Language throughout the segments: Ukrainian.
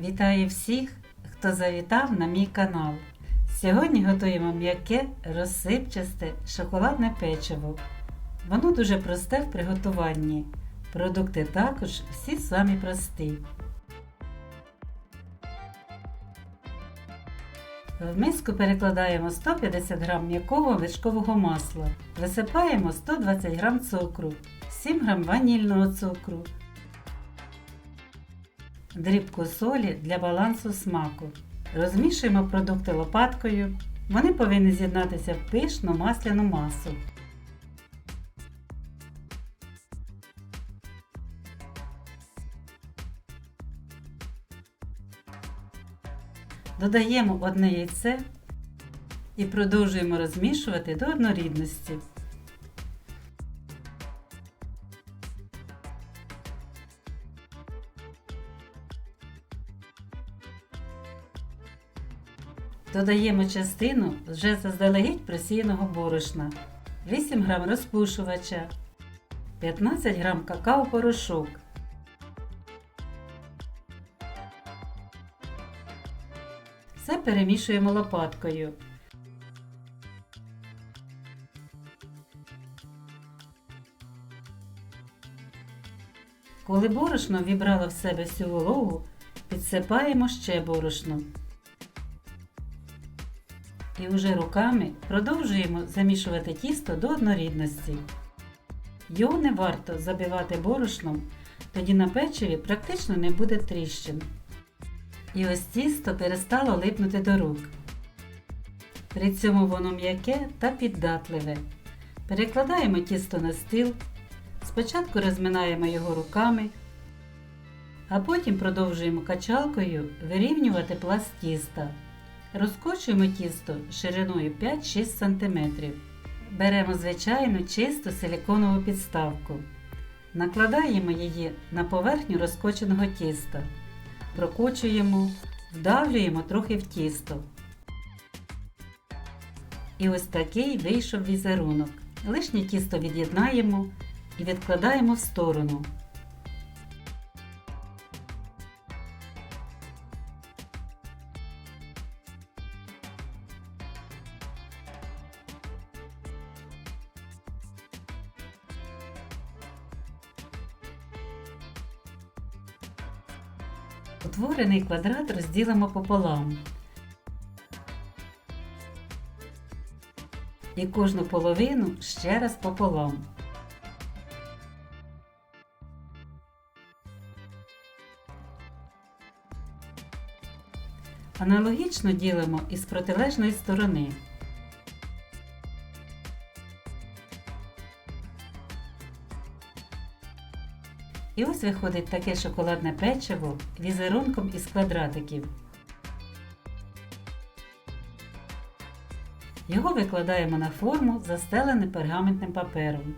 Вітаю всіх, хто завітав на мій канал. Сьогодні готуємо м'яке, розсипчасте шоколадне печиво. Воно дуже просте в приготуванні. Продукти також всі самі прості. В миску перекладаємо 150 г м'якого вершкового масла. Висипаємо 120 г цукру, 7 г ванільного цукру, дрібку солі для балансу смаку. Розмішуємо продукти лопаткою. Вони повинні з'єднатися в пишну масляну масу. Додаємо одне яйце і продовжуємо розмішувати до однорідності. Додаємо частину вже заздалегідь просіяного борошна, 8 г розпушувача, 15 г какао-порошок. Все перемішуємо лопаткою. Коли борошно вібрало в себе всю вологу, підсипаємо ще борошно. І вже руками продовжуємо замішувати тісто до однорідності. Його не варто забивати борошном, тоді на печиві практично не буде тріщин. І ось тісто перестало липнути до рук. При цьому воно м'яке та піддатливе. Перекладаємо тісто на стіл. Спочатку розминаємо його руками, а потім продовжуємо качалкою вирівнювати пласт тіста. Розкочуємо тісто шириною 5-6 см. Беремо звичайну чисту силіконову підставку. Накладаємо її на поверхню розкоченого тіста. Прокочуємо, вдавлюємо трохи в тісто. І ось такий вийшов візерунок. Лишнє тісто від'єднаємо і відкладаємо в сторону. Утворений квадрат розділимо пополам. І кожну половину ще раз пополам. Аналогічно ділимо із протилежної сторони. І ось виходить таке шоколадне печиво візерунком із квадратиків. Його викладаємо на форму, застелене пергаментним папером.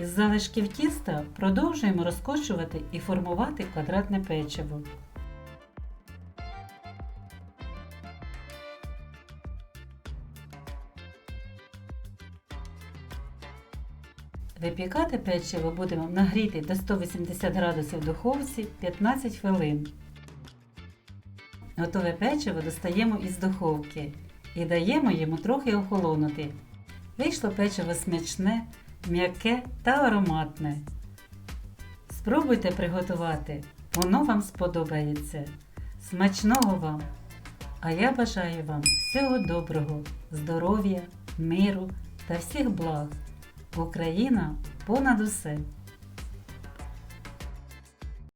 Із залишків тіста продовжуємо розкочувати і формувати квадратне печиво. Випікати печиво будемо нагріти до 180 градусів в духовці 15 хвилин. Готове печиво достаємо із духовки і даємо йому трохи охолонути. Вийшло печиво смачне, м'яке та ароматне. Спробуйте приготувати, воно вам сподобається. Смачного вам! А я бажаю вам всього доброго, здоров'я, миру та всіх благ! Україна понад усе!